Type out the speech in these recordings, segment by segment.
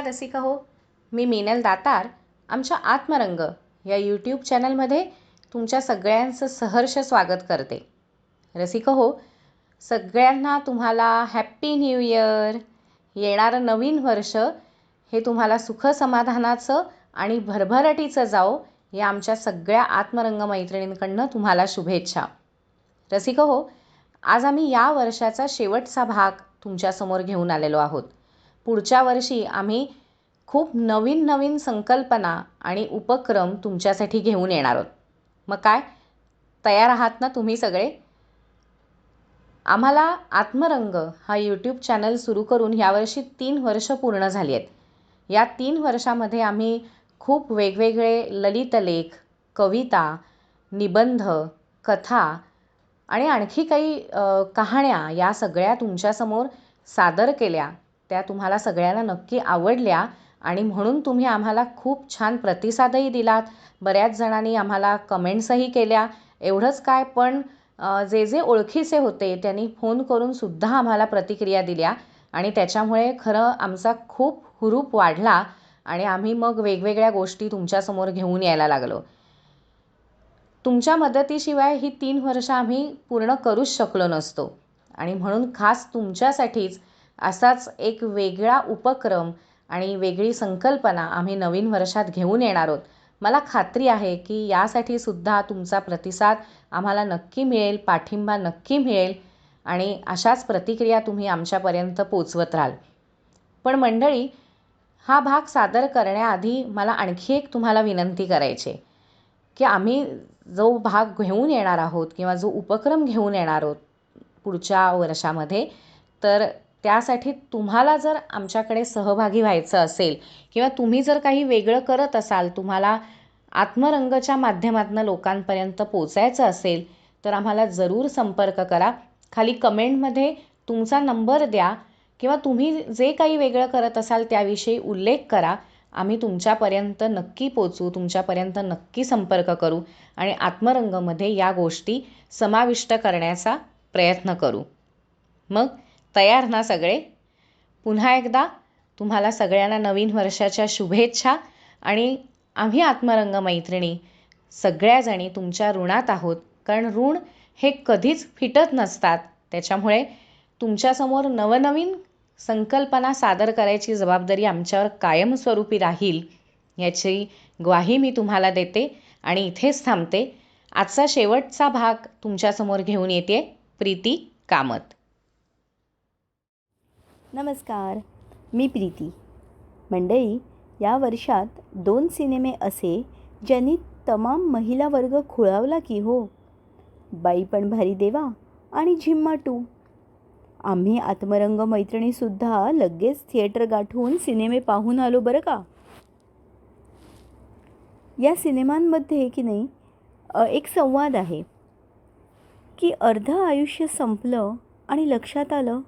रसिका हो मी मीनल दातार आमच्या आत्मरंग या यूट्यूब चॅनलमध्ये तुमच्या सगळ्यांचं सहर्ष स्वागत करते. रसिक हो सगळ्यांना तुम्हाला हॅप्पी न्यू इयर येणारं नवीन वर्ष हे तुम्हाला सुख समाधानाचं आणि भरभराटीचं जाओ या आमच्या सगळ्या आत्मरंग मैत्रिणींकडनं तुम्हाला शुभेच्छा. रसिक हो आज आम्ही या वर्षाचा शेवटचा भाग तुमच्यासमोर घेऊन आलेलो आहोत. पुढच्या वर्षी आम्ही खूप नवीन नवीन संकल्पना आणि उपक्रम तुमच्यासाठी घेऊन येणार आहोत. मग काय? तयार आहात ना तुम्ही सगळे? आम्हाला आत्मरंग हा यूट्यूब चॅनल सुरू करून यावर्षी तीन वर्ष पूर्ण झाली आहेत. या तीन वर्षामध्ये आम्ही खूप वेगवेगळे ललितलेख कविता निबंध कथा आणि आणखी काही कहाण्या या सगळ्या तुमच्यासमोर सादर केल्या. त्या तुम्हाला सगळ्यांना नक्की आवडल्या आणि म्हणून तुम्ही आम्हाला खूप छान प्रतिसादही दिलात. बऱ्याच जणांनी आम्हाला कमेंट्सही केल्या. एवढंच काय पण जे जे ओळखीचे होते त्यांनी फोन करून सुद्धा आम्हाला प्रतिक्रिया दिल्या आणि त्याच्यामुळे खरं आमचा खूप हुरूप वाढला आणि आम्ही मग वेगवेगळ्या गोष्टी तुमच्यासमोर घेऊन यायला लागलो. तुमच्या मदतीशिवाय ही तीन वर्ष आम्ही पूर्ण करूच शकलो नसतो आणि म्हणून खास तुमच्यासाठीच असाच एक वेगळा उपक्रम आणि वेगळी संकल्पना आम्ही नवीन वर्षात घेऊन येणार आहोत. मला खात्री आहे की यासाठी सुद्धा तुमचा प्रतिसाद आम्हाला नक्की मिळेल पाठिंबा नक्की मिळेल आणि अशाच प्रतिक्रिया तुम्ही आमच्यापर्यंत पोचवत राहाल. पण मंडळी हा भाग सादर करण्याआधी मला आणखी एक तुम्हाला विनंती करायची की आम्ही जो भाग घेऊन येणार आहोत किंवा जो उपक्रम घेऊन येणार आहोत पुढच्या वर्षामध्ये तर त्यासाठी तुम्हाला जर आमच्याकडे सहभागी व्हायचं असेल किंवा तुम्ही जर काही वेगळं करत असाल तुम्हाला आत्मरंगच्या माध्यमातून लोकांपर्यंत पोचायचं असेल तर आम्हाला जरूर संपर्क करा. खाली कमेंटमध्ये तुमचा नंबर द्या किंवा तुम्ही जे काही वेगळं करत असाल त्याविषयी उल्लेख करा. आम्ही तुमच्यापर्यंत नक्की पोचू तुमच्यापर्यंत नक्की संपर्क करू आणि आत्मरंगमध्ये या गोष्टी समाविष्ट करण्याचा प्रयत्न करू. मग तयार ना सगळे? पुन्हा एकदा तुम्हाला सगळ्यांना नवीन वर्षाच्या शुभेच्छा आणि आम्ही आत्मरंग मैत्रिणी सगळ्याजणी तुमच्या ऋणात आहोत. कारण ऋण हे कधीच फिटत नसतात. त्याच्यामुळे तुमच्यासमोर नवनवीन संकल्पना सादर करायची जबाबदारी आमच्यावर कायमस्वरूपी राहील याची ग्वाही मी तुम्हाला देते आणि इथेच थांबते. आजचा शेवटचा भाग तुमच्यासमोर घेऊन येते प्रीती कामत. नमस्कार मी प्रीती. मंडळी या वर्षात दोन सिनेमे असे ज्यांनी तमाम महिला वर्ग खुळावला की हो? बाई पण भारी देवा आणि झिम्मा टू. आम्ही आत्मरंग मैत्रिणीसुद्धा लगेच थिएटर गाठून सिनेमे पाहून आलो बरं का? या सिनेमांमध्ये की नाही एक संवाद आहे की अर्ध आयुष्य संपलं आणि लक्षात आलं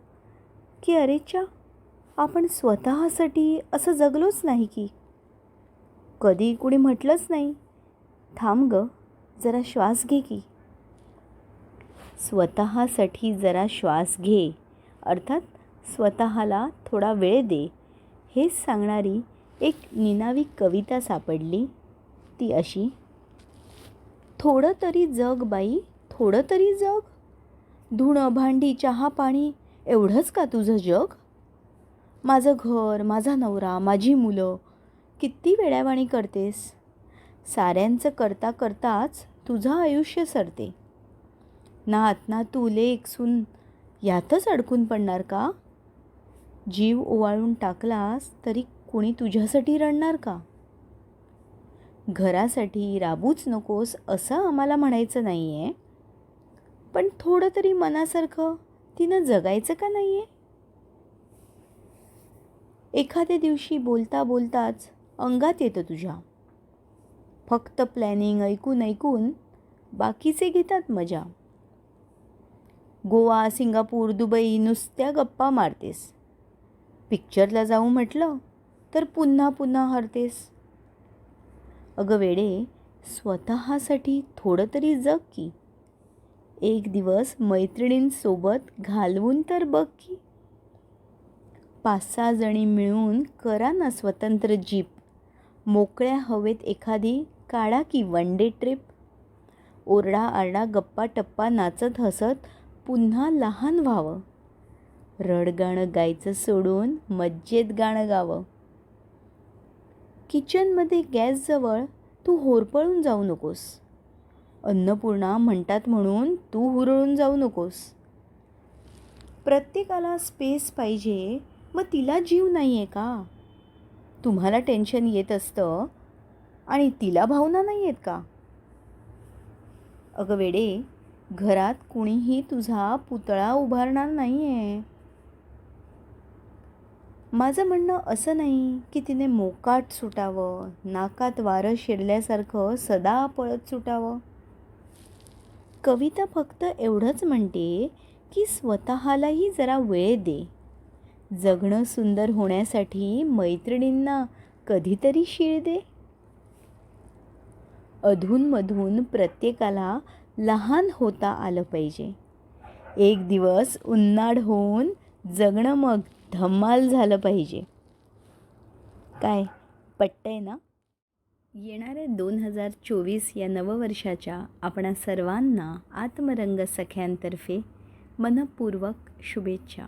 की अरेच्या आपण स्वतःसाठी असं जगलोच नाही की. कधी कुणी म्हटलंच नाही थांब ग जरा श्वास घे की. स्वतःसाठी जरा श्वास घे अर्थात स्वतःला थोडा वेळ दे. हेच सांगणारी एक निनावी कविता सापडली. ती अशी थोडं तरी जग बाई थोडं तरी जग. धुणं भांडी चहा पाणी एवढंच का तुझं जग? माझं घर माझा नवरा माझी मुलं किती वेड्यावाणी करतेस? साऱ्यांचं करता करताच तुझं आयुष्य सरते. नात ना तू लेक सून यातच अडकून पडणार का? जीव ओवाळून टाकलास तरी कुणी तुझ्यासाठी रडणार का? घरासाठी राबूच नकोस असं आम्हाला म्हणायचं नाही आहे पण थोडं तरी मनासारखं तिनं जगायचं का नाही आहे एखाद्या दिवशी बोलता बोलताच अंगात येतं तुझ्या. फक्त प्लॅनिंग ऐकून ऐकून बाकीचे घेतात मजा. गोवा सिंगापूर दुबई नुसत्या गप्पा मारतेस. पिक्चरला जाऊ म्हटलं तर पुन्हा पुन्हा हरतेस. अगं वेडे स्वतःसाठी थोडं तरी जग की. एक दिवस मैत्रिणींसोबत घालवून तर बघ की. पाच सहा जणी मिळून करा ना स्वतंत्र जीप. मोकळ्या हवेत एखादी काढा की वन डे ट्रिप ओरडा आरडा गप्पा टप्पा नाचत हसत पुन्हा लहान व्हावं. रडगाणं गायचं सोडून मज्जेत गाणं गावं. किचनमध्ये गॅसजवळ तू होरपळून जाऊ नकोस. अन्नपूर्णा म्हणतात म्हणून तू हुरळून जाऊ नकोस. प्रत्येकाला स्पेस पाहिजे मग तिला जीव नाही आहे का? तुम्हाला टेन्शन येत असतं आणि तिला भावना नाही आहेत का? अगं वेडे घरात कुणीही तुझा पुतळा उभारणार नाही आहे माझं म्हणणं असं नाही की तिने मोकाट सुटावं नाकात वारं शिरल्यासारखं सदा पळत सुटावं. कविता फक्त एवढंच म्हणते की स्वतःलाही जरा वेळ दे. जगणं सुंदर होण्यासाठी मैत्रिणींना कधीतरी शीळ दे. अधूनमधून प्रत्येकाला लहान होता आलं पाहिजे. एक दिवस उन्नाड होऊन जगणं मग धम्माल झालं पाहिजे. काय? पटतंय ना? येणाऱ्या दोन हजार चोवीस या नववर्षाच्या आपणा सर्वांना आत्मरंग सख्यांतर्फे मनपूर्वक शुभेच्छा.